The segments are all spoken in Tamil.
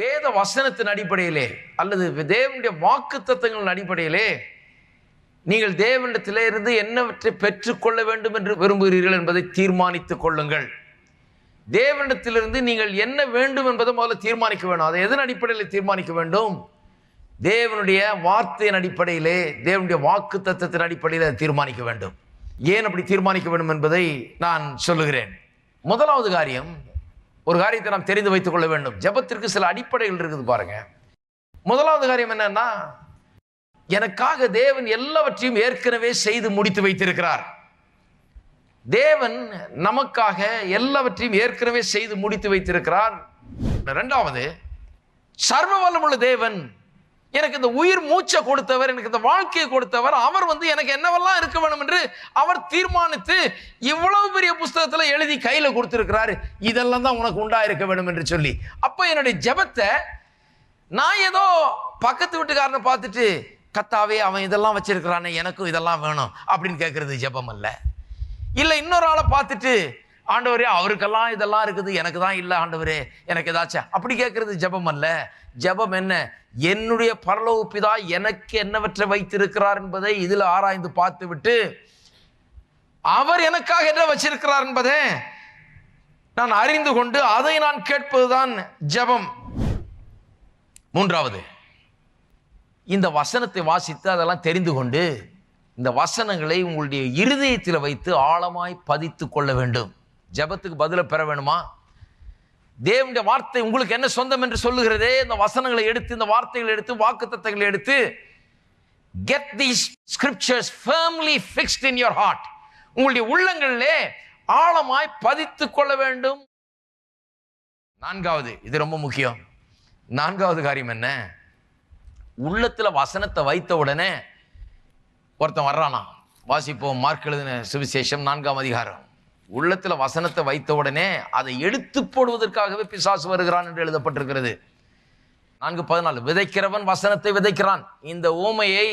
வேத வசனத்தின் அடிப்படையிலே அல்லது தேவனுடைய வாக்கு தத்துவங்களின் அடிப்படையிலே நீங்கள் தேவனிடத்திலே இருந்து என்னவற்றை பெற்றுக்கொள்ள வேண்டும் என்று விரும்புகிறீர்கள் என்பதை தீர்மானித்துக் கொள்ளுங்கள். தேவனிடத்திலிருந்து நீங்கள் என்ன வேண்டும் என்பதை முதல்ல தீர்மானிக்க வேண்டும். அதை எதன் அடிப்படையில் தீர்மானிக்க வேண்டும்? தேவனுடைய வார்த்தையின் அடிப்படையிலே தேவனுடைய வாக்கு தத்துவத்தின் அடிப்படையில் அதை தீர்மானிக்க வேண்டும். ஏன் அப்படி தீர்மானிக்க வேண்டும் என்பதை நான் சொல்லுகிறேன். முதலாவது காரியம் ஒரு காரியத்தை நாம் தெரிந்து வைத்துக் கொள்ள வேண்டும். ஜெபத்திற்கு சில அடிப்படைகள் இருக்குது பாருங்க. முதலாவது காரியம் என்னன்னா எனக்காக தேவன் எல்லாவற்றையும் ஏற்கனவே செய்து முடித்து வைத்திருக்கிறார். தேவன் நமக்காக எல்லாவற்றையும் ஏற்கனவே செய்து முடித்து வைத்திருக்கிறார். ரெண்டாவது சர்வ வல்லமுள்ள தேவன் எனக்கு இந்த உயிர் மூச்சை கொடுத்தவர் எனக்கு இந்த வாழ்க்கையை கொடுத்தவர் அவர் வந்து எனக்கு என்னவெல்லாம் இருக்க வேணும் என்று அவர் தீர்மானித்து இவ்வளவு பெரிய புஸ்தகத்துல எழுதி கையில கொடுத்திருக்கிறாரு. இதெல்லாம் தான் உனக்கு உண்டா இருக்க வேண்டும் என்று சொல்லி. அப்ப என்னுடைய ஜெபத்தை நான் ஏதோ பக்கத்து வீட்டுக்காரனை பார்த்துட்டு கத்தாவே அவன் இதெல்லாம் வச்சிருக்கிறானே எனக்கும் இதெல்லாம் வேணும் அப்படின்னு கேட்கறது ஜபம் அல்ல. இல்லை இன்னொரு ஆளை பார்த்துட்டு ஆண்டவரே அவருக்கெல்லாம் இதெல்லாம் இருக்குது. எனக்கு தான் இல்லை ஆண்டவரே. எனக்கு ஏதாச்சும் அப்படி கேட்கறது ஜெபம் அல்ல. ஜெபம் என்ன? என்னுடைய பரலோக பிதா எனக்கு என்னவற்றை வைத்திருக்கிறார் என்பதை இதில் ஆராய்ந்து பார்த்து விட்டு அவர் எனக்காக என்ன வச்சிருக்கிறார் என்பதை நான் அறிந்து கொண்டு அதை நான் கேட்பதுதான் ஜெபம். மூன்றாவது இந்த வசனத்தை வாசித்து அதெல்லாம் தெரிந்து கொண்டு இந்த வசனங்களை உங்களுடைய இருதயத்தில் வைத்து ஆழமாய் பதித்து கொள்ள வேண்டும். ஜெபத்துக்கு பதிலை பெற வேணுமா? தேவனுடைய வார்த்தை உங்களுக்கு என்ன சொந்தம் என்று சொல்லுகிறதே இந்த வசனங்களை எடுத்து இந்த வார்த்தைகளை எடுத்து வாக்குத்தத்தங்களை எடுத்து get these scriptures firmly fixed in your heart உங்களுடைய உள்ளங்களிலே ஆழமாய் பதித்து கொள்ள வேண்டும். நான்காவது இது ரொம்ப முக்கியம். நான்காவது காரியம் என்ன? உள்ளத்தில் வசனத்தை வைத்த உடனே ஒருத்தன் வர்றானா வாசிப்போம் மார்க் எழுதின சுவிசேஷம் நான்காம் அதிகாரம். உள்ளத்துல வசனத்தை வைத்த உடனே அதை எடுத்து போடுவதற்காகவே பிசாசு வருகிறான் என்று எழுதப்பட்டிருக்கிறது. நான்கு பதினாலு விதைக்கிறவன் வசனத்தை விதைக்கிறான். இந்த ஊமையை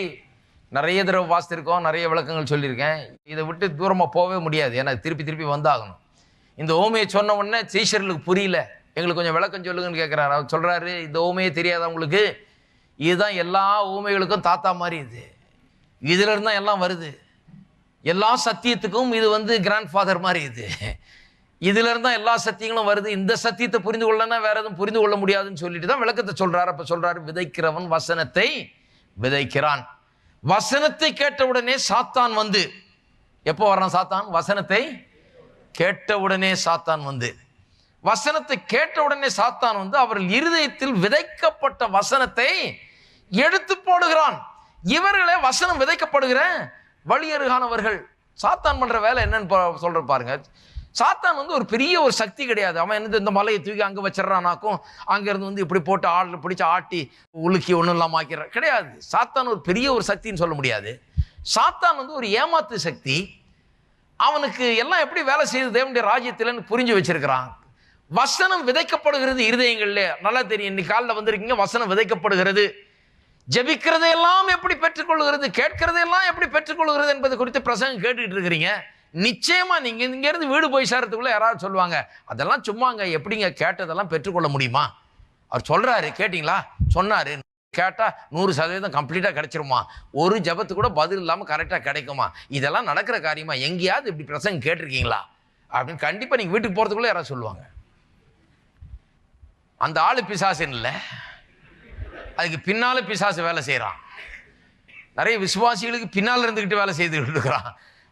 நிறைய தடவை வாசித்திருக்கோம் நிறைய விளக்கங்கள் சொல்லியிருக்கேன். இதை விட்டு தூரமாக போகவே முடியாது ஏன்னா திருப்பி திருப்பி வந்தாகணும். இந்த ஓமையை சொன்ன உடனே சீஷர்களுக்கு புரியல. எங்களுக்கு கொஞ்சம் விளக்கம் சொல்லுங்கன்னு கேட்குறாரு அவர் சொல்கிறாரு இந்த ஓமையே தெரியாதவங்களுக்கு இதுதான் எல்லா ஊமைகளுக்கும் தாத்தா மாதிரி இது. இதுலேருந்து தான் எல்லாம் வருது. எல்லா சத்தியத்துக்கும் இது வந்து கிராண்ட் ஃபாதர் மாதிரி இது. இதுல இருந்தா எல்லா சத்தியங்களும் வருது. இந்த சத்தியத்தை புரிந்து கொள்ளனா வேற எதுவும் புரிந்து கொள்ள முடியாதுன்னு சொல்லிட்டு தான் விளக்கத்தை சொல்றாரு. அப்ப சொல்றாரு விதைக்கிறவன் வசனத்தை விதைக்கிறான். வசனத்தை கேட்ட உடனே சாத்தான் வந்து. எப்போ வர்றான் சாத்தான்? வசனத்தை கேட்ட உடனே சாத்தான் வந்து. வசனத்தை கேட்ட உடனே சாத்தான் வந்து அவர்கள் இருதயத்தில் விதைக்கப்பட்ட வசனத்தை எடுத்து போடுகிறான். இவர்களே வசனம் விதைக்கப்படுகிற வழியருகானவர்கள். சாத்தான் பண்ணுற வேலை என்னன்னு பா- சொல்ற பாருங்க. சாத்தான் வந்து ஒரு பெரிய ஒரு சக்தி கிடையாது. அவன் என்னது இந்த மலையை தூக்கி அங்கே வச்சிடறானாக்கும் அங்கேருந்து வந்து இப்படி போட்டு ஆள் பிடிச்சி ஆட்டி உலுக்கி ஒன்றும் இல்லாமல் ஆக்கிறான் கிடையாது. சாத்தான் ஒரு பெரிய ஒரு சக்தின்னு சொல்ல முடியாது. சாத்தான் வந்து ஒரு ஏமாத்து சக்தி. அவனுக்கு எல்லாம் எப்படி வேலை செய்யுது தேவனுடைய ராஜ்யத்தில்னு புரிஞ்சு வச்சிருக்கிறான். வசனம் விதைக்கப்படுகிறது இருதயங்கள்ல. நல்லா தெரியும். இன்னைக்கு காலில் வந்திருக்கீங்க வசனம் விதைக்கப்படுகிறது. ஜெபிக்கிறதையெல்லாம் எப்படி பெற்றுக்கொள்கிறது? கேட்கிறதையெல்லாம் எப்படி பெற்றுக்கொள்கிறது என்பது குறித்து பிரசங்கம் கேட்டுக்கிட்டு இருக்கிறீங்க. நிச்சயமா நீங்க இங்கேருந்து வீடு போய் சேர்றதுக்குள்ளே யாராவது சொல்லுவாங்க அதெல்லாம் சும்மாங்க எப்படிங்க கேட்டதெல்லாம் பெற்றுக்கொள்ள முடியுமா? அவர் சொல்றாரு கேட்டிங்களா? சொன்னாரு. கேட்டா நூறு சதவீதம் கம்ப்ளீட்டா கிடைச்சிருமா? ஒரு ஜபத்து கூட பதில் இல்லாம கரெக்டா கிடைக்குமா? இதெல்லாம் நடக்கிற காரியமா? எங்கேயாவது இப்படி பிரசங்கம் கேட்டிருக்கீங்களா? அப்படின்னு கண்டிப்பா நீங்க வீட்டுக்கு போறதுக்குள்ள யாராவது சொல்லுவாங்க. அந்த ஆளு பிசாசின் இல்லை அதுக்கு பின்னால் பிசாசு வேலை செய்கிறான் நிறைய விசுவாசிகளுக்கு பின்னால் இருந்துக்கிட்டு வேலை செய்துக்கிட்டு இருக்கிறான்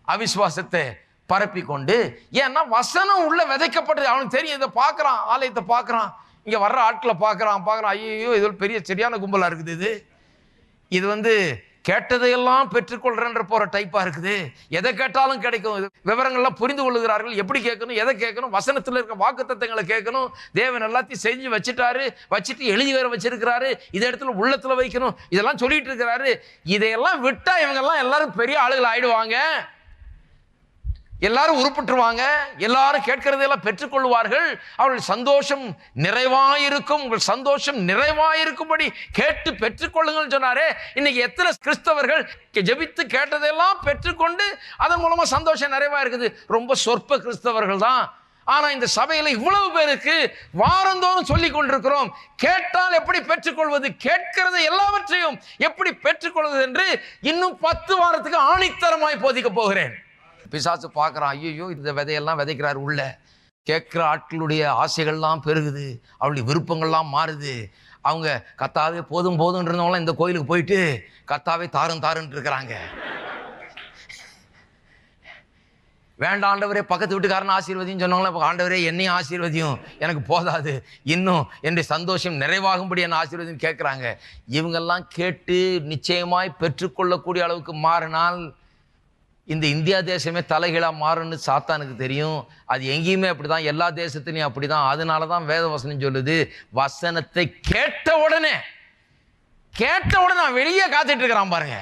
அவிஸ்வாசத்தை பரப்பி கொண்டு ஏன்னா வசனம் உள்ளே விதைக்கப்பட்டது அவனுக்கு தெரியும் இதை பார்க்குறான் ஆலயத்தை பார்க்குறான் இங்கே வர்ற ஆட்களை பார்க்குறான் பார்க்குறான். ஐயோ இது பெரிய சரியான கும்பலாக இருக்குது இது. இது வந்து கேட்டதையெல்லாம் பெற்றுக்கொள்கிறேன்ற போகிற டைப்பாக இருக்குது. எதை கேட்டாலும் கிடைக்கும். விவரங்கள்லாம் புரிந்து கொள்ளுகிறார்கள். எப்படி கேட்கணும் எதை கேட்கணும் வசனத்தில் இருக்க வாக்குத்தத்தங்களை கேட்கணும். தேவன் எல்லாத்தையும் செஞ்சு வச்சுட்டாரு. வச்சுட்டு எழுதி வேற வச்சிருக்கிறாரு. இதை இடத்துல உள்ளத்தில் வைக்கணும். இதெல்லாம் சொல்லிட்டு இருக்கிறாரு. இதையெல்லாம் விட்டால் இவங்கெல்லாம் எல்லாரும் பெரிய ஆளுகள் ஆயிடுவாங்க. எல்லாரும் உருப்பட்டுருவாங்க. எல்லாரும் கேட்கறதையெல்லாம் பெற்றுக்கொள்வார்கள் அவர்கள் சந்தோஷம் நிறைவாயிருக்கும். உங்கள் சந்தோஷம் நிறைவாயிருக்கும்படி கேட்டு பெற்றுக்கொள்ளுங்கள் சொன்னாரே. இன்னைக்கு எத்தனை கிறிஸ்தவர்கள் ஜெபித்து கேட்டதெல்லாம் பெற்றுக்கொண்டு அதன் மூலமாக சந்தோஷம் நிறைவாக இருக்குது ரொம்ப சொற்ப கிறிஸ்தவர்கள் தான். ஆனால் இந்த சபையில் இவ்வளவு பேருக்கு வாரந்தோறும் சொல்லி கொண்டிருக்கிறோம். கேட்டால் எப்படி பெற்றுக்கொள்வது? கேட்கிறது எல்லாவற்றையும் எப்படி பெற்றுக்கொள்வது என்று இன்னும் பத்து வாரத்துக்கு ஆணித்தரமாய் போதிக்க போகிறேன். பிசாசு பார்க்குறான் ஐயோ இந்த விதையெல்லாம் விதைக்கிறார் உள்ள. கேட்குற ஆட்களுடைய ஆசைகள்லாம் பெருகுது அவளுடைய விருப்பங்கள்லாம் மாறுது. அவங்க கத்தாவே போதும் போதும் இருந்தவங்களாம் இந்த கோயிலுக்கு போயிட்டு கத்தாவே தாரும் தாருன்ட்டு இருக்கிறாங்க. வேண்டாம் ஆண்டவரே பக்கத்து வீட்டுக்காரன் ஆசீர்வதியும் சொன்னாங்களே ஆண்டவரே என்னையும் ஆசீர்வதியும் எனக்கு போதாது இன்னும் என்னுடைய சந்தோஷம் நிறைவாகும்படி என்ன ஆசீர்வதியும் கேட்குறாங்க. இவங்கெல்லாம் கேட்டு நிச்சயமாய் பெற்றுக்கொள்ளக்கூடிய அளவுக்கு மாறினால் இந்த இந்தியா தேசமே தலைகீழாக மாறும்னு சாத்தானுக்கு தெரியும். அது எங்கேயுமே அப்படி தான் எல்லா தேசத்துலையும் அப்படி தான் அதனால தான் வேத வசனம் சொல்லுது வசனத்தை கேட்ட உடனே கேட்ட உடனே நான் வெளியே காத்துட்டு இருக்கிறான் பாருங்க.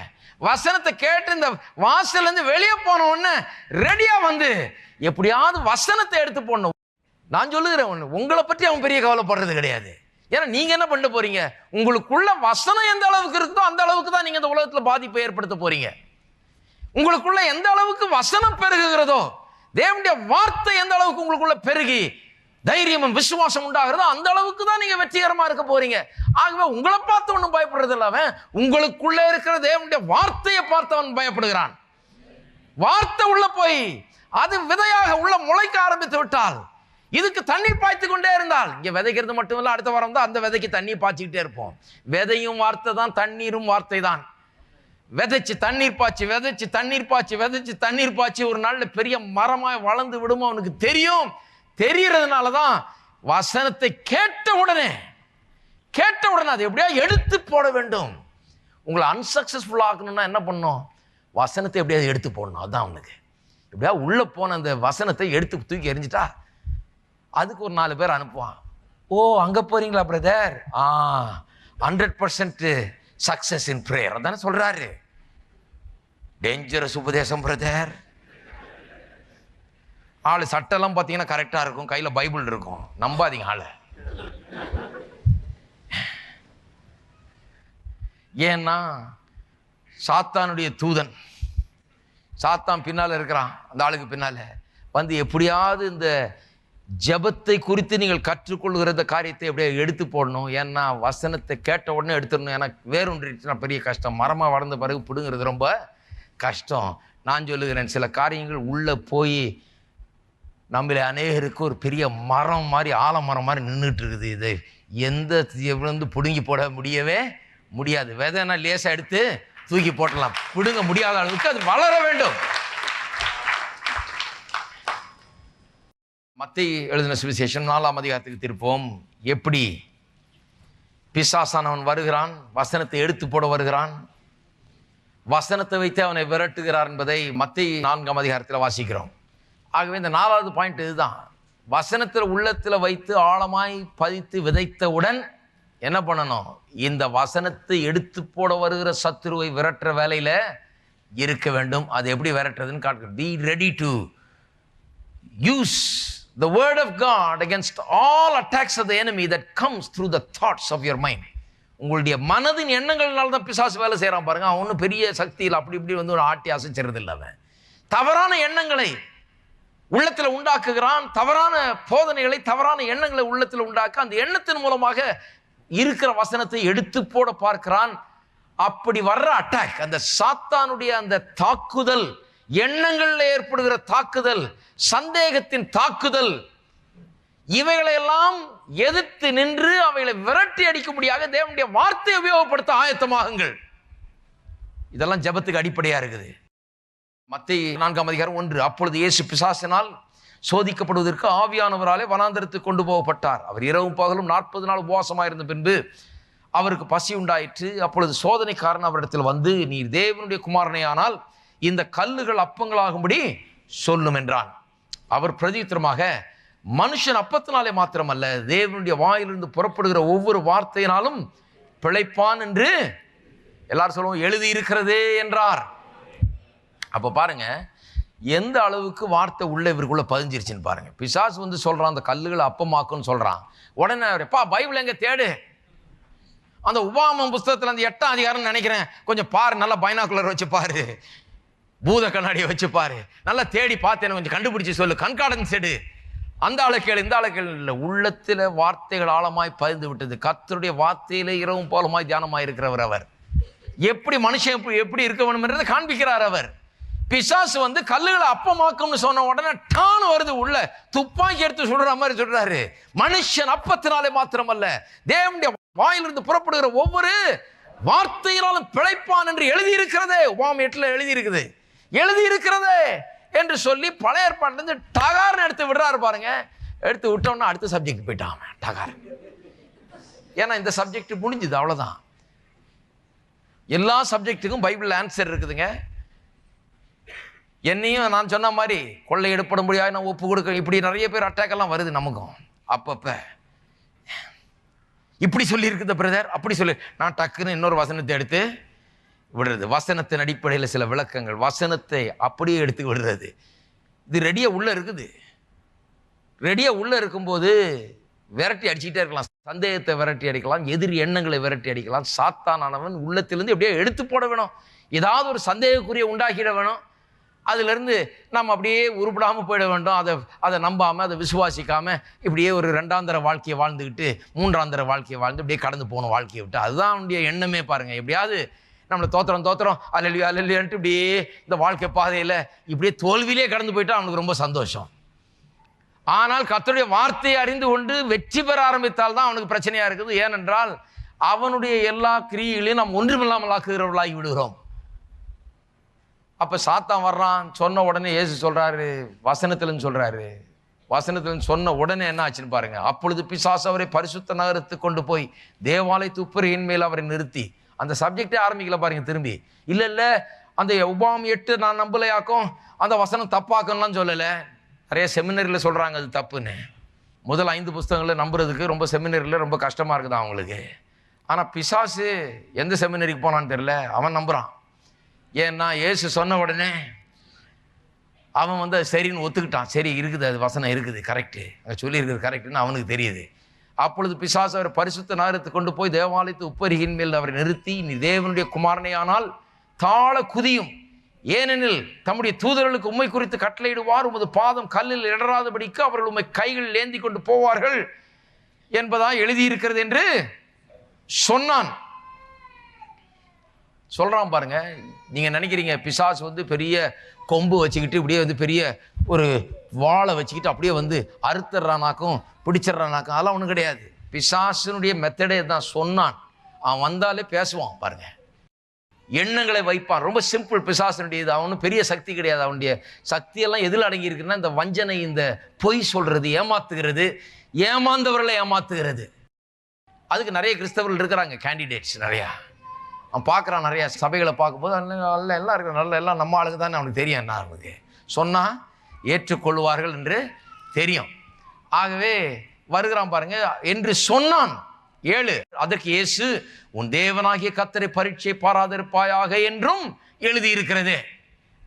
வசனத்தை கேட்டு இந்த வாசல்லேருந்து வெளியே போன உடனே ரெடியாக வந்து எப்படியாவது வசனத்தை எடுத்து போடணும். நான் சொல்லுகிறேன் ஒன்று உங்களை பற்றி அவன் பெரிய கவலைப்படுறது கிடையாது. ஏன்னா நீங்கள் என்ன பண்ண போகிறீங்க உங்களுக்குள்ள வசனம் எந்த அளவுக்கு இருக்குதோ அந்த அளவுக்கு தான் நீங்கள் இந்த உலகத்தில் பாதிப்பை ஏற்படுத்த போகிறீங்க உங்களுக்குள்ள எந்த அளவுக்கு வசனம் பெருகுகிறதோ தேவனுடைய வார்த்தை எந்த அளவுக்கு உங்களுக்குள்ள பெருகி தைரியமும் விசுவாசம் உண்டாகிறதோ அந்த அளவுக்கு தான் நீங்க வெற்றிகரமா இருக்க போறீங்க. ஆகவே உங்களை பார்த்து ஒன்றும் பயப்படுறது இல்ல அவன். உங்களுக்குள்ள இருக்கிற தேவனுடைய வார்த்தையை பார்த்து அவன் பயப்படுகிறான். வார்த்தை உள்ள போய் அது விதையாக உள்ள முளைக்க ஆரம்பித்து விட்டால் இதுக்கு தண்ணீர் பாய்த்து கொண்டே இருந்தால் இங்க விதைக்கிறது மட்டும் இல்லை அடுத்த வாரம் தான் அந்த விதைக்கு தண்ணி பாய்ச்சிக்கிட்டே இருப்போம். விதையும் வார்த்தை தான் தண்ணீரும் வார்த்தை தான். விதைச்சு தண்ணீர் பாய்ச்சி விதைச்சு தண்ணீர் பாய்ச்சி விதைச்சு தண்ணீர் பாய்ச்சி ஒரு நாளில் பெரிய மரமாய் வளர்ந்து விடுமோ அவனுக்கு தெரியும். தெரியறதுனால தான் வசனத்தை கேட்ட உடனே கேட்ட உடனே அதை எப்படியா எடுத்து போட வேண்டும். உங்களை அன்சக்சஸ்ஃபுல் ஆகணும்னா என்ன பண்ணும்? வசனத்தை எப்படியாவது எடுத்து போடணும்? அதுதான் அவனுக்கு. எப்படியா உள்ளே போன அந்த வசனத்தை எடுத்து தூக்கி எரிஞ்சிட்டா அதுக்கு ஒரு நாலு பேர் அனுப்புவான். ஓ அங்கே போகிறீங்களா brother ah hundred percent success in prayer அதானே சொல்கிறாரு டேஞ்சரஸ் உபதேசம் பிரதர் ஆள் சட்டெல்லாம் பார்த்தீங்கன்னா கரெக்டாக இருக்கும். கையில் பைபிள் இருக்கும். நம்பாதீங்க ஆளை. ஏன்னா சாத்தானுடைய தூதன் சாத்தான் பின்னால் இருக்கிறான் அந்த ஆளுக்கு பின்னால். வந்து எப்படியாவது இந்த ஜெபத்தை குறித்து நீங்கள் கற்றுக்கொள்கிற இந்த காரியத்தை எப்படியா எடுத்து போடணும். ஏன்னா வசனத்தை கேட்ட உடனே எடுத்துடணும். ஏன்னா வேறொன்றுனா பெரிய கஷ்டம். மரமாக வளர்ந்த பிறகு பிடுங்கிறது ரொம்ப கஷ்டம். நான் சொல்லுகிறேன் சில காரியங்கள் உள்ளே போய் நம்மள அநேகருக்கு ஒரு பெரிய மரம் மாதிரி ஆலமரம் மாதிரி நின்றுட்டு இருக்குது இது எந்த விழுந்து பிடுங்கி போட முடியவே முடியாது. விதைனா லேசாக எடுத்து தூக்கி போட்டலாம். பிடுங்க முடியாத அளவுக்கு அது வளர வேண்டும். மத்திய எழுதின சுவிசேஷம் நாலாம் அதிகாரத்துக்கு திருப்போம். எப்படி? பிசாசானவன் வருகிறான் வசனத்தை எடுத்து போட வருகிறான். வசனத்தை வைத்து அவனை விரட்டுகிறார் என்பதை மத்திய நான்காம் அதிகாரத்தில் வாசிக்கிறோம். ஆகவே இந்த நாலாவது பாயிண்ட் இதுதான். வசனத்தில் உள்ளத்தில் வைத்து ஆழமாய் பதித்து விதைத்தவுடன் என்ன பண்ணணும்? இந்த வசனத்தை எடுத்து போட வருகிற சத்துருவை விரட்டுற வேலையில் இருக்க வேண்டும். அது எப்படி விரட்டுறதுன்னு காட்டுறது be ready to use the word of God against all attacks of the enemy that comes through the thoughts of your mind உங்களுடைய மனதின் எண்ணங்கள்னால தான் பிசாசு வேலை செய்கிறான் பாருங்க. அவன் ஒன்றும் பெரிய சக்தியில் அப்படி இப்படி வந்து ஒரு ஆட்டி அசைச்சிறது இல்லை அவன். தவறான எண்ணங்களை உள்ளத்தில் உண்டாக்குகிறான். தவறான போதனைகளை தவறான எண்ணங்களை உள்ளத்தில் உண்டாக்க அந்த எண்ணத்தின் மூலமாக இருக்கிற வசனத்தை எடுத்து போட பார்க்கிறான். அப்படி வர்ற அட்டாக் அந்த சாத்தானுடைய அந்த தாக்குதல் எண்ணங்களில் ஏற்படுகிற தாக்குதல் சந்தேகத்தின் தாக்குதல் இவைகளையெல்லாம் எதிர்த்து நின்று அவைகளை விரட்டி அடிக்கும்படியாக தேவனுடைய வார்த்தையை உபயோகப்படுத்த ஆயத்தமாகுங்கள். இதெல்லாம் ஜெபத்துக்கு அடிப்படையா இருக்குது. மத்திய நான்காம் அதிகாரம் ஒன்று. அப்பொழுது இயேசு பிசாசினால் சோதிக்கப்படுவதற்கு ஆவியானவராலே வனாந்தரத்துக்கு கொண்டு போகப்பட்டார். அவர் இரவும் பகலும் நாற்பது நாள் உபவாசமாயிருந்த பின்பு அவருக்கு பசி உண்டாயிற்று. அப்பொழுது சோதனைக்காரன் அவரிடத்தில் வந்து நீர் தேவனுடைய குமாரனையானால் இந்த கல்லுகள் அப்பங்களாகும்படி சொல்லும் என்றான். அவர் பிரதித்திரமாக மனுஷன் அப்பத்தினாலே மாத்திரமல்ல தேவனுடைய வாயிலிருந்து புறப்படுகிற ஒவ்வொரு வார்த்தையினாலும் பிழைப்பான் என்று எல்லாரும் சொல்லுவோம் எழுதி இருக்கிறதே என்றார். அப்போ பாருங்க எந்த அளவுக்கு வார்த்தை உள்ள இவருக்குள்ள பதிஞ்சிருச்சுன்னு பாருங்க. பிசாசு வந்து சொல்றான் அந்த கல்லுகளை அப்பமாக்குன்னு சொல்றான். உடனே எப்பா பைபிள் எங்க தேடு? அந்த உபாமம் புஸ்தகத்தில் அந்த எட்டாம் அதிகாரம்னு நினைக்கிறேன். கொஞ்சம் பாரு நல்லா பைனாக்குலர் வச்சு பாரு. பூத கண்ணாடியை வச்சு பாரு. நல்லா தேடி பார்த்து கொஞ்சம் கண்டுபிடிச்சி சொல்லு. கண்காடன்ஸ் எடு. அந்த ஆளை இந்த ஆளை இல்லை உள்ளத்தில் வார்த்தைகள் ஆழமாய் பதிந்து விட்டது. கத்தருடைய வார்த்தையிலே இரவும் போலமாய் தியானமாய் இருக்கிறவர் அவர். எப்படி மனுஷன் எப்படி எப்படி இருக்க வேணும்ன்றதை காண்பிக்கிறார் அவர். பிசாசு வந்து கல்லுகளை அப்பமாக்கும்னு சொன்ன உடனே டான் வருது உள்ள. துப்பாக்கி எடுத்து சுடுற மாதிரி சொல்றாரு. மனுஷன் அப்பத்தினாலே மாத்திரமல்ல. தேவனுடைய வாயிலிருந்து புறப்படுகிற ஒவ்வொரு வார்த்தையினாலும் பிழைப்பான் என்று எழுதி இருக்கிறதே உபாம் எட்டுல எழுதி இருக்குது எழுதி இருக்கிறதே என்று சொல்லி பழைய ஏற்பாட்டிலேருந்து டகார்னு எடுத்து விடுறாரு பாருங்க. எடுத்து விட்டோம்னா அடுத்த சப்ஜெக்ட் போயிட்டான் டகார். ஏன்னா இந்த சப்ஜெக்ட் முடிஞ்சுது அவ்வளோதான் எல்லா சப்ஜெக்ட்டுக்கும் பைபிள் ஆன்சர் இருக்குதுங்க. என்னையும் நான் சொன்ன மாதிரி கொள்ளை முடியாது நான் ஒப்பு கொடுக்க இப்படி நிறைய பேர் அட்டாக் எல்லாம் வருது நமக்கும். அப்பப்போ. இப்படி சொல்லியிருக்குது பிரதர் அப்படி சொல்லி நான் டக்குன்னு இன்னொரு வசனத்தை எடுத்து விடுறது. வசனத்தின் அடிப்படையில் சில விளக்கங்கள். வசனத்தை அப்படியே எடுத்து விடுறது. இது ரெடியாக உள்ளே இருக்குது. ரெடியாக உள்ளே இருக்கும்போது விரட்டி அடிச்சுக்கிட்டே இருக்கலாம். சந்தேகத்தை விரட்டி அடிக்கலாம். எதிரி எண்ணங்களை விரட்டி அடிக்கலாம். சாத்தானவன் உள்ளத்திலிருந்து எப்படியோ எடுத்து போட வேணும். ஏதாவது ஒரு சந்தேகக்குரிய உண்டாக்கிட வேணும். அதுலேருந்து நம்ம அப்படியே உருப்படாமல் போயிட வேண்டும். அதை அதை நம்பாமல் அதை விசுவாசிக்காமல் இப்படியே ஒரு ரெண்டாந்தர வாழ்க்கையை வாழ்ந்துக்கிட்டு மூன்றாந்தர வாழ்க்கையை வாழ்ந்து அப்படியே கடந்து போகணும் வாழ்க்கையை விட்டு அதுதான் அவனுடைய எண்ணமே பாருங்கள் எப்படியாவது நம்மளை தோத்திரம் தோத்திரம் அல்லையோ அல்லையோன்ட்டு இப்படியே இந்த வாழ்க்கை பாதையில் இப்படியே தோல்வியிலே கடந்து போயிட்டா அவனுக்கு ரொம்ப சந்தோஷம். ஆனால் கத்தருடைய வார்த்தையை அறிந்து கொண்டு வெற்றி பெற ஆரம்பித்தால் தான் அவனுக்கு பிரச்சனையாக இருக்குது. ஏனென்றால் அவனுடைய எல்லா கிரியைகளையும் நாம் ஒன்றுமில்லாமல் ஆக்குகிறவர்களாகி விடுகிறோம். அப்போ சாத்தான் வர்றான் சொன்ன உடனே ஏசு சொல்கிறாரு வசனத்திலன்னு சொல்கிறாரு வசனத்தில் சொன்ன உடனே என்ன ஆச்சுன்னு பாருங்க. அப்பொழுது பிசாசு அவரை பரிசுத்த நகரத்துக்கு கொண்டு போய் தேவாலயத்து உப்பரியின் மேல் அவரை நிறுத்தி அந்த சப்ஜெக்டே ஆரம்பிக்கல பாருங்க திரும்பி. இல்லை இல்லை அந்த உபாம் எட்டு நான் நம்பலையாக்கும் அந்த வசனம் தப்பாக்கணும்லாம் சொல்லலை. நிறைய செமினரியில் சொல்கிறாங்க அது தப்புன்னு. முதல் ஐந்து புஸ்தகங்களை நம்புறதுக்கு ரொம்ப செமினரியில் ரொம்ப கஷ்டமாக இருக்குது அவங்களுக்கு. ஆனால் பிசாசு எந்த செமினரிக்கு போனான்னு தெரில அவன் நம்புகிறான் ஏன்னா ஏசு சொன்ன உடனே அவன் வந்து அது சரின்னு ஒத்துக்கிட்டான். சரி இருக்குது அது வசனம் இருக்குது கரெக்டு அங்கே சொல்லியிருக்குது கரெக்டுன்னு அவனுக்கு தெரியுது. அப்பொழுது பிசாசு அவர் பரிசுத்த நகரத்துக்கு கொண்டு போய் தேவாலயத்து உப்பருகின் மேல் அவரை நிறுத்தி நீ தேவனுடைய குமாரனையானால் தாழ குதியும். ஏனெனில் தம்முடைய தூதர்களுக்கு உண்மை குறித்து கட்டளையிடுவார். உமது பாதம் கல்லில் இடராதபடிக்கு அவர்கள் உண்மை கைகளில் ஏந்தி கொண்டு போவார்கள். என்பதா எழுதியிருக்கிறது என்று சொன்னான். சொல்கிறான் பாருங்க நீங்கள் நினைக்கிறீங்க பிசாசு வந்து பெரிய கொம்பு வச்சுக்கிட்டு இப்படியே வந்து பெரிய ஒரு வாழை வச்சுக்கிட்டு அப்படியே வந்து அறுத்துறானாக்கும் பிடிச்சிடுறானாக்கும் அதெல்லாம் ஒன்றும் கிடையாது. பிசாசனுடைய மெத்தடே தான் சொன்னான். அவன் வந்தாலே பேசுவான் பாருங்க. எண்ணங்களை வைப்பான். ரொம்ப சிம்பிள் பிசாசனுடையது. அவனும் பெரிய சக்தி கிடையாது. அவனுடைய சக்தியெல்லாம் எதில் அடங்கி இருக்குன்னா இந்த வஞ்சனை இந்த பொய் சொல்றது ஏமாத்துகிறது ஏமாந்தவர்களை ஏமாத்துகிறது. அதுக்கு நிறைய கிறிஸ்தவர்கள் இருக்கிறாங்க கேண்டிடேட்ஸ் நிறையா. அவன் பார்க்குறான் நிறையா சபைகளை பார்க்கும்போது நல்ல எல்லாம் இருக்கிற நல்ல எல்லாம் நம்ம ஆளுக்கு தானே அவனுக்கு தெரியும் என்ன அவனுக்கு சொன்னால் ஏற்றுக்கொள்வார்கள் என்று தெரியும். ஆகவே வருகிறான் பாருங்க என்று சொன்னான். ஏழு அதற்கு இயேசு உன் தேவனாகிய கத்தரை பரீட்சை பாராதிருப்பாயாக என்றும் எழுதியிருக்கிறது.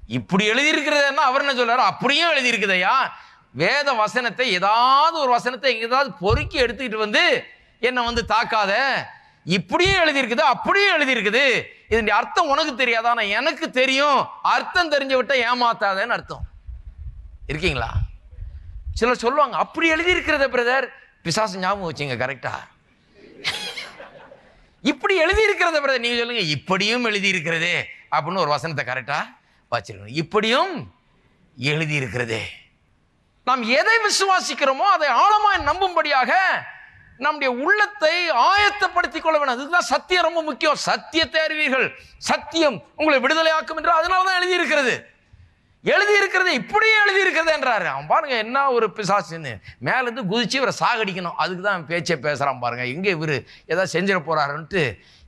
இப்படி எழுதியிருக்கிறதுன்னா அவர் என்ன சொல்றாரு? அப்படியும் எழுதியிருக்குதையா? வேத வசனத்தை ஏதாவது ஒரு வசனத்தை எங்கேயாவது பொறுக்கி எடுத்துக்கிட்டு வந்து என்னை வந்து தாக்காத. இப்படியும் எழுதியிருக்குது அப்படியும் எழுதியிருக்குது. இதனுடைய அர்த்தம் உனக்கு தெரியாதா? எனக்கு தெரியும். அர்த்தம் தெரிஞ்சு விட்டால் ஏமாத்தாதேன்னு அர்த்தம். இருக்கீங்களா? சிலர் சொல்லுவாங்க அப்படி எழுதியிருக்கிறத பிரதர் பிசாசு ஞாபகம் வச்சுங்க கரெக்டா இப்படி எழுதியிருக்கிறத பிரதர் நீங்க சொல்லுங்க இப்படியும் எழுதியிருக்கிறது. அப்படின்னு ஒரு வசனத்தை கரெக்டா வச்சிருக்கணும். இப்படியும் எழுதியிருக்கிறது. நாம் எதை விசுவாசிக்கிறோமோ அதை ஆழமாய் நம்பும்படியாக நம்முடைய உள்ளத்தை ஆயத்தப்படுத்திக் கொள்ள வேண்டும். அதுதான் சத்தியம் ரொம்ப முக்கியம். சத்தியத்தை அறிவீர்கள். சத்தியம் உங்களை விடுதலையாக்கும் என்று அதனால தான் எழுதியிருக்கிறது. எழுதி இருக்கிறது இப்படியும் எழுதி இருக்கிறது என்றாரு. அவன் பாருங்க என்ன ஒரு பிசாசுன்னு. மேலேருந்து குதிச்சு இவரை சாகடிக்கணும். அதுக்கு தான் பேச்சே பேசுகிறான் பாருங்க. எங்கே இவர் ஏதாவது செஞ்சிட போறாருன்ட்டு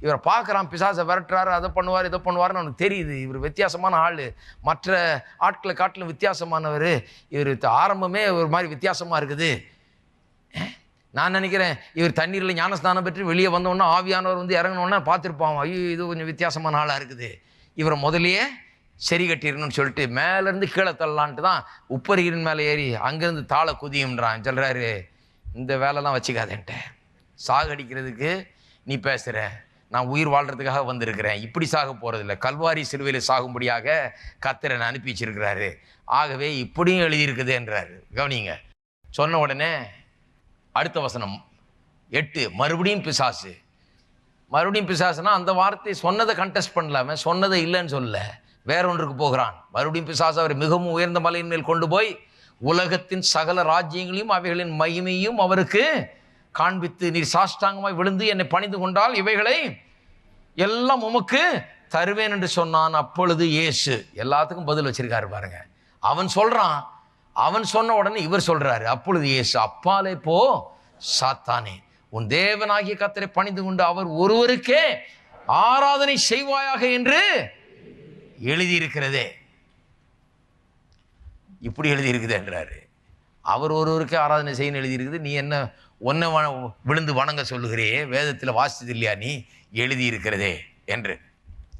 இவரை பார்க்குறான் பிசாசை விரட்டுறாரு அதை பண்ணுவார் இதை பண்ணுவார்னு அவனுக்கு தெரியுது. இவர் வித்தியாசமான ஆள். மற்ற ஆட்களை காட்டிலும் வித்தியாசமானவர். இவர் ஆரம்பமே ஒரு மாதிரி வித்தியாசமாக இருக்குது. நான் நினைக்கிறேன் இவர் தண்ணீரில் ஞானஸ்தானம் பெற்று வெளியே வந்தோடனே ஆவியானவர் வந்து இறங்கினோடனே பார்த்துருப்பான். ஐயோ இது கொஞ்சம் வித்தியாசமான ஆளாக இருக்குது. இவரை முதலியே சரி கட்டிடணும்னு சொல்லிட்டு மேலேருந்து கீழே தள்ளலான்ட்டு தான் உப்பரிகிரின் மேலே ஏறி அங்கேருந்து தாளை குதியும்ன்றான். சொல்கிறாரு இந்த வேலைலாம் வச்சுக்காதேன்ட்ட. சாகடிக்கிறதுக்கு நீ பேசுகிற நான் உயிர் வாழ்கிறதுக்காக வந்திருக்கிறேன். இப்படி சாக போகிறதில்ல கல்வாரி சிலுவையில் சாகும்படியாக கத்தரை அனுப்பி வச்சிருக்கிறாரு. ஆகவே இப்படியும் எழுதியிருக்குதுன்றாரு கவனிங்க. சொன்ன உடனே அடுத்த வசனம். எட்டு மறுபடியும் பிசாசு. மறுபடியும் பிசாசுனா அந்த வார்த்தை சொன்னதை கண்டெஸ்ட் பண்ணலாமே. சொன்னதை இல்லைன்னு சொல்லலை. வேற ஒன்றுக்கு போகிறான். மறுபடியும் பிசாசு அவரை மிகவும் உயர்ந்த மலையின் மேல் கொண்டு போய் உலகத்தின் சகல ராஜ்யங்களையும் அவைகளின் மகிமையும் அவருக்கு காண்பித்து நீர் சாஷ்டாங்கமாய் விழுந்து என்னை பணிந்து கொண்டால் இவைகளை எல்லாம் உமக்கு தருவேன் என்று சொன்னான் அப்பொழுது இயேசு. எல்லாத்துக்கும் பதில் வச்சிருக்காரு பாருங்க. அவன் சொல்றான். அவன் சொன்ன உடனே இவர் சொல்றாரு. அப்பொழுது இயேசு அப்பாலே போ சாத்தானே. உன் தேவனாகிய கத்தரை பணிந்து கொண்டு அவர் ஒருவருக்கே ஆராதனை செய்வாயாக என்று எழுதியிருக்கிறதே. இப்படி எழுதியிருக்குது என்றாரு. அவர் ஒருவருக்கே ஆராதனை செய்யணும் எழுதியிருக்குது. நீ என்ன ஒன்றை வண விழுந்து வணங்க சொல்லுகிறே வேதத்தில் வாசித்தது இல்லையா நீ? எழுதியிருக்கிறதே என்று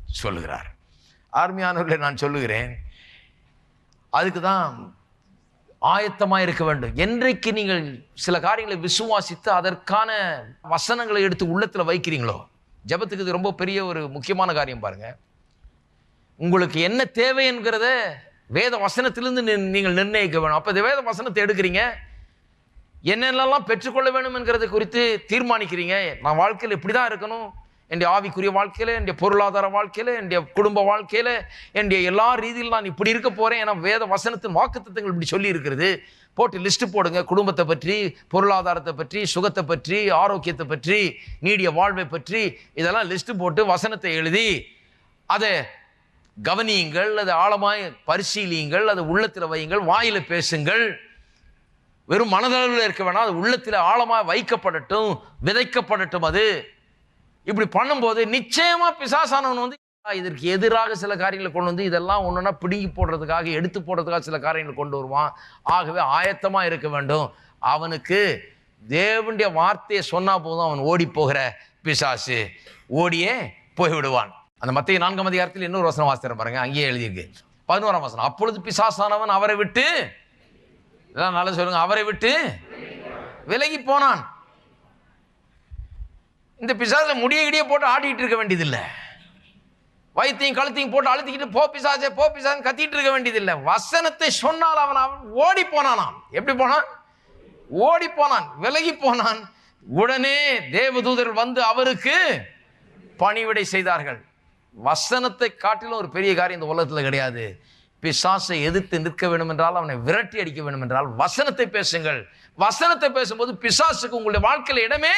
சொல்லுகிறார். ஆர்மியானவர்களை நான் சொல்லுகிறேன். அதுக்கு தான் ஆயத்தமாக இருக்க வேண்டும். என்றைக்கு நீங்கள் சில காரியங்களை விசுவாசித்து அதற்கான வசனங்களை எடுத்து உள்ளத்தில் வைக்கிறீங்களோ ஜெபத்துக்கு இது ரொம்ப பெரிய ஒரு முக்கியமான காரியம் பாருங்கள் உங்களுக்கு என்ன தேவை என்கிறத வேத வசனத்திலிருந்து நீங்கள் நிர்ணயிக்க வேணும். அப்போ இந்த வேத வசனத்தை எடுக்கிறீங்க. என்னென்னலாம் பெற்றுக்கொள்ள வேணும் என்கிறத குறித்து தீர்மானிக்கிறீங்க. நான் வாழ்க்கையில் இப்படி தான் இருக்கணும். என்னுடைய ஆவிக்குரிய வாழ்க்கையில் என்னுடைய பொருளாதார வாழ்க்கையில் என்னுடைய குடும்ப வாழ்க்கையில் என்னுடைய எல்லா ரீதியில் நான் இப்படி இருக்க போகிறேன் ஏன்னா வேத வசனத்தின் வாக்குத்தத்தங்கள் இப்படி சொல்லி இருக்கிறது. போட்டு லிஸ்ட்டு போடுங்க. குடும்பத்தை பற்றி பொருளாதாரத்தை பற்றி சுகத்தை பற்றி ஆரோக்கியத்தை பற்றி நீடிய வாழ்வை பற்றி இதெல்லாம் லிஸ்ட்டு போட்டு வசனத்தை எழுதி அதை கவனியுங்கள் அதை ஆழமாய் பரிசீலியுங்கள் அதை உள்ளத்தில் வையுங்கள் வாயில் பேசுங்கள். வெறும் மனதளவில் இருக்க வேணாம் அது உள்ளத்தில் ஆழமாக வைக்கப்படட்டும் விதைக்கப்படட்டும் அது. இப்படி பண்ணும்போது நிச்சயமாக பிசாசானவன் வந்து இதற்கு எதிராக சில காரியங்களை கொண்டு வந்து இதெல்லாம் ஒன்றுனா பிடுங்கி போடுறதுக்காக எடுத்து போடுறதுக்காக சில காரியங்களை கொண்டு வருவான். ஆகவே ஆயத்தமாக இருக்க வேண்டும். அவனுக்கு தேவனுடைய வார்த்தையை சொன்னால் போதும் அவன் ஓடி போகிற பிசாசு. ஓடியே போய்விடுவான். அந்த மத்திய நான்காம் அதிகாரத்தில் இன்னொரு வசனம் வாசித்தேன் பாருங்க. அங்கேயே எழுதியிருக்கு. பதினோராம் வசனம். அப்பொழுது பிசாசானவன் அவரை விட்டு இதெல்லாம் நல்லா சொல்லுங்க அவரை விட்டு விலகி போனான். இந்த பிசாசில் முடிய இடிய போட்டு ஆடிட்டு இருக்க வேண்டியதில்லை. வயிற்றையும் கழுத்தையும் போட்டு அழுத்திக்கிட்டு போ பிசாசே போ பிசாசு கத்திட்டு இருக்க வேண்டியதில்லை. வசனத்தை சொன்னால் அவன் அவன் ஓடி போனானான் எப்படி போனான்? ஓடி போனான் விலகி போனான். உடனே தேவதூதர்கள் வந்து அவருக்கு பணிவிடை செய்தார்கள். வசனத்தை காட்டிலும் ஒரு பெரிய காரியம் இந்த உலகத்தில் கிடையாது. பிசாசை எதிர்த்து நிற்க வேண்டும் என்றால் அவனை விரட்டி அடிக்க வேண்டும் என்றால் வசனத்தை பேசுங்கள். வசனத்தை பேசும்போது பிசாசுக்கு உங்களுடைய வாழ்க்கையில் இடமே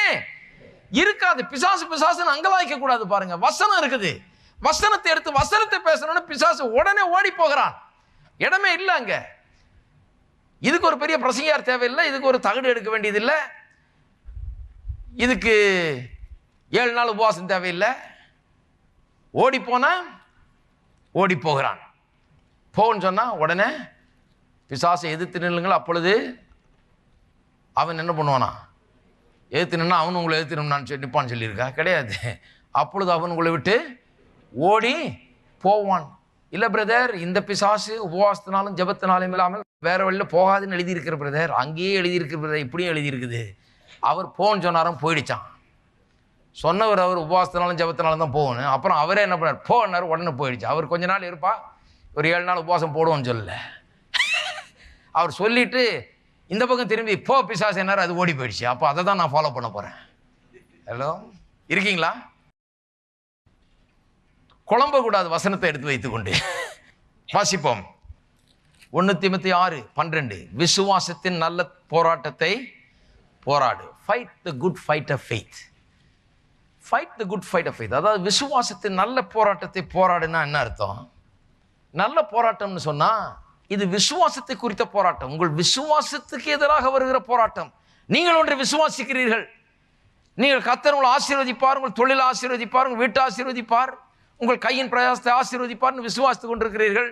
இருக்காது. பிசாசு பிசாசுன்னு அங்கலாய்க்க கூடாது பாருங்க. வசனம் இருக்குது. வசனத்தை எடுத்து வசனத்தை பேசணும்னு பிசாசு உடனே ஓடி போகிறான். இடமே இல்லை அங்க. இதுக்கு ஒரு பெரிய பிரசங்கியார் தேவையில்லை. இதுக்கு ஒரு தகடு எடுக்க வேண்டியதில்லை. இதுக்கு ஏழு நாள் உபவாசம் தேவையில்லை. ஓடி போனா ஓடி போகிறான் போன்னு சொன்னால் உடனே பிசாசை எதிர்த்து நில்லுங்கள் அப்பொழுது அவன் என்ன பண்ணுவானா? எதிர்த்து நின்னா அவனு உங்களை எதிர்த்து நான் சொல்லி நிற்பான்னு சொல்லியிருக்கா? கிடையாது. அப்பொழுது அவன் உங்களை விட்டு ஓடி போவான். இல்லை பிரதர் இந்த பிசாசு உபவாசத்தினாலும் ஜபத்தினாலும் இல்லாமல் வேற வழியில் போகாதுன்னு எழுதியிருக்கிற பிரதர். அங்கேயே எழுதியிருக்கிற பிரதர் இப்படியும் எழுதியிருக்குது. அவர் போன்னு சொன்னாரன் போயிடுச்சான் சொன்னவர் அவர் உபவாசத்தினாலும் ஜபத்தினாலும் தான் போகணும். அப்புறம் அவரே என்ன பண்ணார்? போனார் உடனே போயிடுச்சு. அவர் கொஞ்ச நாள் இருப்பா. ஒரு ஏழு நாள் உபவாசம் போடுவோம்னு சொல்லல. அவர் சொல்லிட்டு இந்த பக்கம் திரும்பி போ பிசாசு என்னார் அது ஓடி போயிடுச்சு. அப்போ அதை தான் நான் ஃபாலோ பண்ண போகிறேன் ஹலோ இருக்கீங்களா? குழம்ப கூடாது வசனத்தை எடுத்து வைத்துக்கொண்டு வாசிப்போம். ஒன்று திமுத்தி ஆறு பன்னிரெண்டு. விசுவாசத்தின் நல்ல போராட்டத்தை போராடு. Fight the good fight of faith fight the good fight of இது அதாவது விசுவாசத்தின் நல்ல போராட்டத்தை போராடுனா என்ன அர்த்தம்? நல்ல போராட்டம்னு சொன்னால் இது விசுவாசத்தை குறித்த போராட்டம். உங்கள் விசுவாசத்துக்கு எதிராக வருகிற போராட்டம். நீங்கள் ஒன்றை விசுவாசிக்கிறீர்கள். நீங்கள் கத்தர் உங்களை ஆசீர்வதிப்பார் உங்கள் தொழில் ஆசீர்வதிப்பார் உங்கள் வீட்டை ஆசீர்வதிப்பார் உங்கள் கையின் பிரயாசத்தை ஆசீர்வதிப்பார்னு விசுவாசித்து கொண்டிருக்கிறீர்கள்.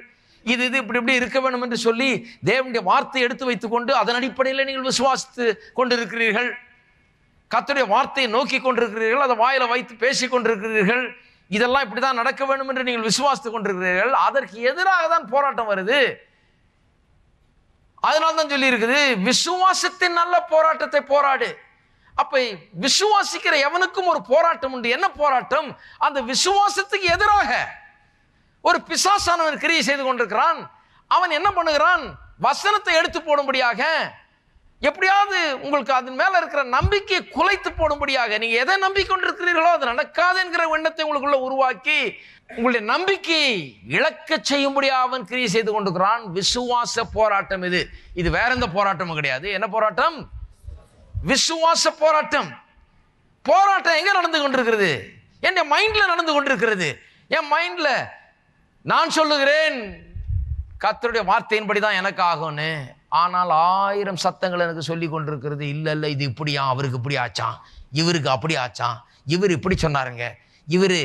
இது இது இப்படி இப்படி இருக்க வேண்டும் என்று சொல்லி தேவனுடைய வார்த்தை எடுத்து வைத்துக்கொண்டு அதன் அடிப்படையில் நீங்கள் விசுவாசித்து கொண்டிருக்கிறீர்கள். கத்துடைய வார்த்தையை நோக்கி கொண்டிருக்கிறீர்கள் அதை வாயில வைத்து பேசிக் கொண்டிருக்கிறீர்கள். இதெல்லாம் இப்படி தான் நடக்க வேண்டும் என்று நீங்கள் விசுவாசித்துக் கொண்டிருக்கிறீர்கள். அதற்கு எதிராக தான் போராட்டம் வருது. அதனால தான் சொல்லி இருக்குது விசுவாசத்தின் நல்ல போராட்டத்தை போராடு. அப்ப விசுவாசிக்கிற எவனுக்கும் ஒரு போராட்டம் உண்டு. என்ன போராட்டம்? அந்த விசுவாசத்துக்கு எதிராக ஒரு பிசாசானவன் கிரியை செய்து கொண்டிருக்கிறான். அவன் என்ன பண்ணுகிறான்? வசனத்தை எடுத்து போடும்படியாக எப்படியாவது உங்களுக்கு அதன் மேல இருக்கிற நம்பிக்கையை குலைத்து போடும்படியாக நீங்க எதை நம்பிக்கொண்டிருக்கிறீர்களோ அது நடக்காது என்கிற எண்ணத்தை உங்களுக்குள்ள உருவாக்கி உங்களுடைய நம்பிக்கையை இழக்க செய்யும்படியாக அவன் கிரியை செய்து கொண்டிருக்கிறான். விசுவாச போராட்டம் இது. இது வேற எந்த போராட்டமும் கிடையாது. என்ன போராட்டம்? விசுவாச போராட்டம். போராட்டம் எங்க நடந்து கொண்டிருக்கிறது? என் மைண்ட்ல நடந்து கொண்டிருக்கிறது. என் மைண்ட்ல நான் சொல்லுகிறேன் கத்தருடைய வார்த்தையின்படி தான் எனக்கு ஆகும்னு ஆனால் ஆயிரம் சத்தங்கள் எனக்கு சொல்லி கொண்டிருக்கிறது இல்லை இல்லை இது இப்படியா? அவருக்கு இப்படி ஆச்சான் இவருக்கு அப்படி ஆச்சான் இவர் இப்படி சொன்னாருங்க. இவர்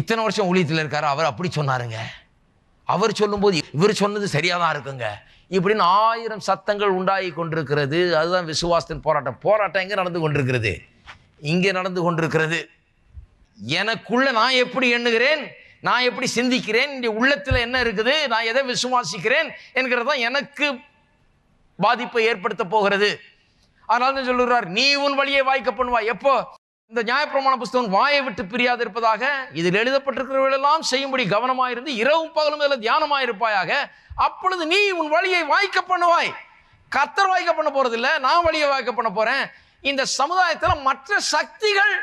இத்தனை வருஷம் ஊழியத்தில் இருக்காரு அவர் அப்படி சொன்னாருங்க. அவர் சொல்லும்போது இவர் சொன்னது சரியாக தான் இருக்குங்க. இப்படின்னு ஆயிரம் சத்தங்கள் உண்டாகி கொண்டிருக்கிறது. அதுதான் விசுவாசத்தின் போராட்டம். போராட்டம் எங்கே நடந்து கொண்டிருக்கிறது? இங்கே நடந்து கொண்டிருக்கிறது. எனக்குள்ள நான் எப்படி எண்ணுகிறேன்? நான் எப்படி சிந்திக்கிறேன்? இங்கே உள்ளத்தில் என்ன இருக்குது? நான் எதை விசுவாசிக்கிறேன்? என்கிறது தான் எனக்கு பாதிப்பை ஏற்படுத்த போகிறது. அதனால தான் சொல்லுகிறார் நீ உன் வழியை வாய்க்க பண்ணுவாய். எப்போ? இந்த நியாயப்பிரமாண புஸ்தகம் வாயை விட்டு பிரியாது இருப்பதாக இதில் எழுதப்பட்டிருக்கிறவர்களெல்லாம் செய்யும்படி கவனமாயிருந்து இரவும் பகலும் இதில் தியானமாயிருப்பாயாக அப்பொழுது நீ உன் வழியை வாய்க்க பண்ணுவாய். கத்தர் வாய்க்க பண்ண போறதில்ல நான் வழியை வாய்க்க பண்ண போறேன். இந்த சமுதாயத்தில் மற்ற சக்திகள்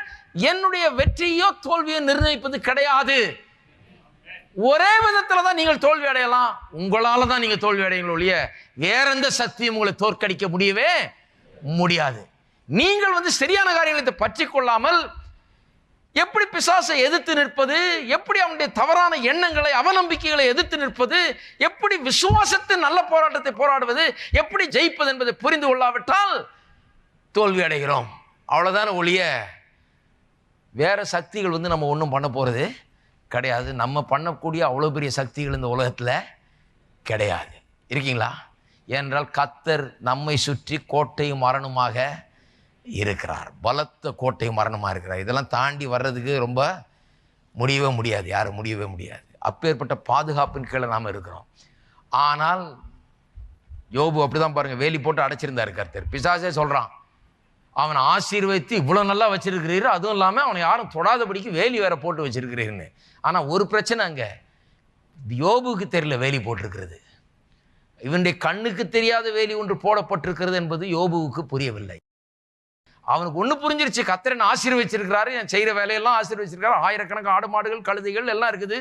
என்னுடைய வெற்றியோ தோல்வியோ நிர்ணயிப்பது கிடையாது. ஒரே விதத்துல தான் நீங்கள் தோல்வி அடையலாம். உங்களால தான் நீங்கள் தோல்வி அடையுங்கள் ஒழிய வேற எந்த சக்தியும் உங்களை தோற்கடிக்க முடியவே முடியாது. நீங்கள் வந்து சரியான காரியங்களை பற்றி கொள்ளாமல் எப்படி பிசாசை எதிர்த்து நிற்பது எப்படி அவனுடைய தவறான எண்ணங்களை அவநம்பிக்கைகளை எதிர்த்து நிற்பது எப்படி விசுவாசத்தின் நல்ல போராட்டத்தை போராடுவது எப்படி ஜெயிப்பது என்பதை புரிந்து கொள்ளாவிட்டால் தோல்வி அடைகிறோம். அவ்வளோதான ஒழிய வேற சக்திகள் வந்து நம்ம ஒன்றும் பண்ண போகிறது கிடையாது. நம்ம பண்ணக்கூடிய அவ்வளோ பெரிய சக்திகள் இந்த உலகத்தில் கிடையாது. இருக்கீங்களா? ஏனென்றால் கத்தர் நம்மை சுற்றி கோட்டையும் மரணமாக இருக்கிறார். பலத்த கோட்டையும் மரணமாக இருக்கிறார். இதெல்லாம் தாண்டி வர்றதுக்கு ரொம்ப முடியவே முடியாது. யாரும் முடியவே முடியாது. அப்பேற்பட்ட பாதுகாப்பின் கீழே நாம் இருக்கிறோம். ஆனால் யோபு அப்படிதான் பாருங்கள் வேலி போட்டு அடைச்சிருந்தாரு கர்த்தர். பிசாசே சொல்கிறான் அவனை ஆசீர்வதித்து இவ்வளோ நல்லா வச்சுருக்கிறீர். அதுவும் இல்லாமல் அவனை யாரும் தொடாதபடிக்கு வேலி வேற போட்டு வச்சிருக்கிறீருன்னு. ஆனால் ஒரு பிரச்சனை அங்கே. யோபுக்கு தெரியல வேலி போட்டிருக்கிறது. இவனுடைய கண்ணுக்கு தெரியாத வேலி ஒன்று போடப்பட்டிருக்கிறது என்பது யோபுவுக்கு புரியவில்லை. அவனுக்கு ஒன்று புரிஞ்சிருச்சு. கத்திரன் ஆசீர்வச்சிருக்கிறாரு. என் செய்கிற வேலையெல்லாம் ஆசீர்வச்சிருக்காரு ஆயிரக்கணக்கான ஆடு மாடுகள் கழுதைகள் எல்லாம் இருக்குது.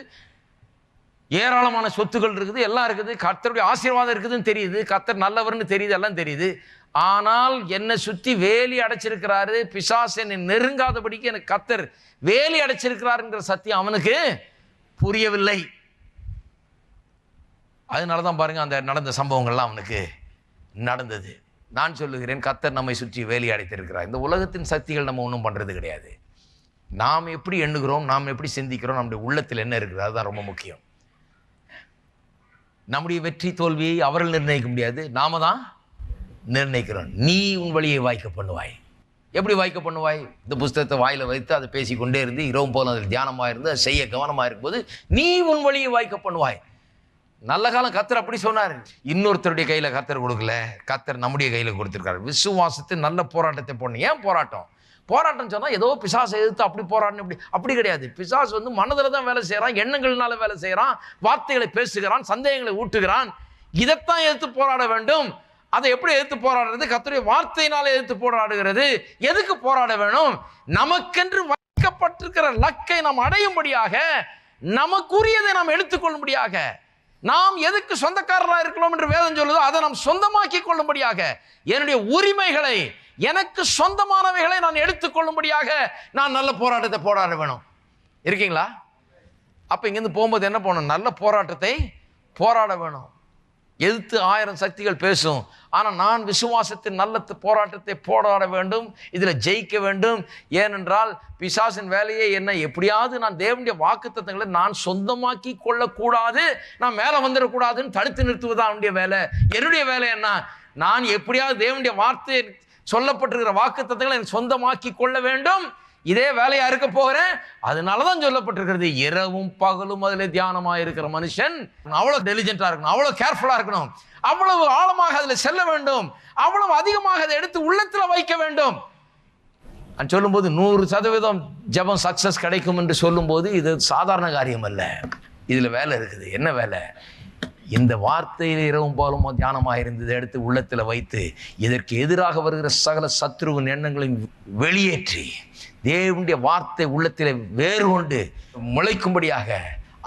ஏராளமான சொத்துக்கள் இருக்குது. எல்லாம் இருக்குது. கத்தருடைய ஆசீர்வாதம் இருக்குதுன்னு தெரியுது. கத்தர் நல்லவர்னு தெரியுது. எல்லாம் தெரியுது. ஆனால் என்னை சுற்றி வேலி அடைச்சிருக்கிறாரு. பிசாஸ் என்னை நெருங்காதபடிக்கு எனக்கு கத்தர் வேலி அடைச்சிருக்கிறாருங்கிற சத்தியம் அவனுக்கு புரியவில்லை. அதனால தான் பாருங்கள் அந்த நடந்த சம்பவங்கள்லாம் அவனுக்கு நடந்தது. நான் சொல்லுகிறேன் கத்தர் நம்மை சுற்றி வேலி அடைத்திருக்கிறார். இந்த உலகத்தின் சக்திகள் நம்ம ஒன்றும் பண்ணுறது கிடையாது. நாம் எப்படி எண்ணுகிறோம் நாம் எப்படி சிந்திக்கிறோம் நம்முடைய உள்ளத்தில் என்ன இருக்குது அதுதான் ரொம்ப முக்கியம். நம்முடைய வெற்றி தோல்வியை அவர்கள் நிர்ணயிக்க முடியாது. நாம தான் நிர்ணயிக்கிறோம். நீ உன் வழியை வாய்க்க பண்ணுவாய். எப்படி வாய்க்க பண்ணுவாய்? இந்த புஸ்தகத்தை வாயில் வைத்து அதை பேசிக்கொண்டே இருந்து இரவும் போல அதில் தியானமாக இருந்து அதை செய்ய கவனமாக இருக்கும்போது நீ உன் வழியை வாய்க்க பண்ணுவாய். நல்ல காலம் கத்தர் அப்படி சொன்னார். இன்னொருத்தருடைய கையில் கத்தர் கொடுக்கல. கத்தர் நம்முடைய கையில் கொடுத்துருக்காரு. விசுவாசத்தை நல்ல போராட்டத்தை போடணும். ஏன் போராட்டம்? போராட்டம் சொன்னால் ஏதோ பிசாசை எதிர்த்து அப்படி போராடணும் இப்படி. அப்படி கிடையாது. பிசாசு வந்து மனதில் தான் வேலை செய்கிறான் எண்ணங்கள்னால வேலை செய்கிறான் வார்த்தைகளை பேசுகிறான் சந்தேகங்களை ஊட்டுகிறான். இதைத்தான் எதிர்த்து போராட வேண்டும். அதை எப்படி எதிர்த்து போராடுறது? கத்துடைய வார்த்தையினால் எதிர்த்து போராடுகிறது. எதுக்கு போராட வேணும்? நமக்கென்று வைக்கப்பட்டிருக்கிற லக்கை நாம் அடையும்படியாக நமக்குரியதை நாம் எடுத்துக்கொள்ளும்படியாக. நாம் எதுக்கு சொந்தக்காரராக இருக்கிறோம் என்று வேதம் சொல்லுதோ அதை நாம் சொந்தமாக்கி கொள்ளும்படியாக. என்னுடைய உரிமைகளை எனக்கு சொந்தமானவைகளை நான் எடுத்துக்கொள்ளும்படியாக நான் நல்ல போராட்டத்தை போராட வேணும். இருக்கீங்களா? அப்போ இங்கேருந்து போகும்போது என்ன பண்ணணும் நல்ல போராட்டத்தை போராட வேணும். எதிர்த்து ஆயிரம் சக்திகள் பேசும். ஆனால் நான் விசுவாசத்தின் நல்ல போராட்டத்தை போராட வேண்டும் இதில் ஜெயிக்க வேண்டும். ஏனென்றால் பிசாசின் வேலையை என்ன? எப்படியாவது நான் தேவனுடைய வாக்குத்தத்தங்களை நான் சொந்தமாக்கி கொள்ளக்கூடாது நான் மேலே வந்துடக்கூடாதுன்னு தடுத்து நிறுத்துவது அவனுடைய வேலை? என்னுடைய வேலை என்ன? நான் எப்படியாவது தேவனுடைய வார்த்தை சொல்லப்பட்டிருக்கிற வாக்குத்தத்தங்களை எனக்கு சொந்தமாக்கி கொள்ள வேண்டும். இதே வேலையா இருக்க போகிறேன் அதனால தான் சொல்லப்பட்டிருக்கிறது இரவும் பகலும் அதில் தியானமாக இருக்கிற மனுஷன். அவ்வளோ டெலிஜென்ட்டாக இருக்கணும் அவ்வளோ கேர்ஃபுல்லாக இருக்கணும். அவ்வளவு ஆழமாக அதில் செல்ல வேண்டும். அவ்வளவு அதிகமாக அதை எடுத்து உள்ளத்தில் வைக்க வேண்டும். நான் சொல்லும்போது நூறு சதவீதம் ஜெபம் சக்ஸஸ் கிடைக்கும் என்று சொல்லும்போது இது சாதாரண காரியம் அல்ல. இதில் வேலை இருக்குது. என்ன வேலை? இந்த வார்த்தையில் இரவும் போலும் தியானமாக இருந்ததை எடுத்து உள்ளத்தில் வைத்து இதற்கு எதிராக வருகிற சகல சத்ருவின் எண்ணங்களையும் வெளியேற்றி தேவனுடைய வார்த்தை உள்ளத்தில் வேறு கொண்டு முளைக்கும்படியாக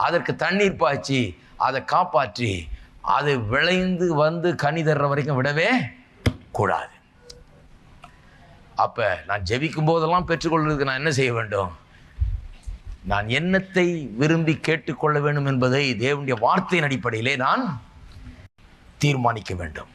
அதற்கு தண்ணீர் பாய்ச்சி அதை காப்பாற்றி அது விளைந்து வந்து கனி தர்ற வரைக்கும் விடவே கூடாது. அப்போ நான் ஜெபிக்கும் போதெல்லாம் பெற்றுக்கொள்வதற்கு நான் என்ன செய்ய வேண்டும்? நான் என்னத்தை விரும்பி கேட்டுக்கொள்ள வேண்டும் என்பதை தேவனுடைய வார்த்தையின் அடிப்படையிலே நான் தீர்மானிக்க வேண்டும்.